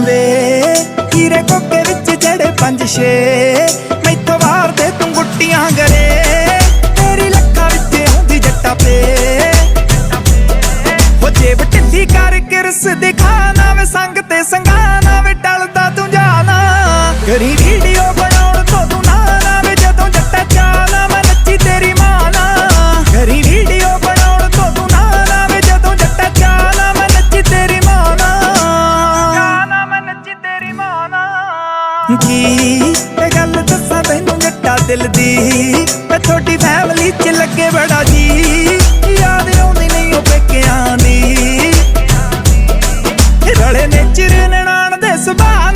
ਵੇ ਹੀਰੇ ਕੋਕੇ ਵਿੱਚ ਜਿਹੜੇ ਪੰਜ ਛੇ, ਮੈਥੋਂ ਵਾਰ ਦੇ ਤੂੰ ਗੁੱਟੀਆਂ ਗਰੇ। ਤੇਰੀ ਲੱਖਾਂ ਵਿੱਚ ਆਉਂਦੀ ਜੱਟਾ ਪੇ। ਹੋ ਜੇਬ ਢਿੱਲੀ ਕਰ ਕਿਰਸ ਦਿਖਾਣਾ ਵੇ ਸੰਗ ਤੇ ਸੰਗਾਣਾ ਵੇ ਟਲਦਾ ਤੂੰ ਜਾਣਾ। ਕਰੀ ਵੀਡੀਓ ਕੀ ਇਹ ਗੱਲ ਦੱਸਾਂ ਤੈਨੂੰ ਜੱਟਾ ਦਿਲ ਦੀ। ਮੈਂ ਤੁਹਾਡੀ ਫੈਮਿਲੀ ਚ ਲੱਗੇ ਬੜਾ ਜੀ। ਯਾਦ ਆਉਂਦੀ ਨਹੀਂ ਉਹ ਪੇਕਿਆਂ ਦੀ। ਰਲੇ ਨੇ ਚਿਰ ਨਨਾਣ ਦੇ ਸੁਭਾਅ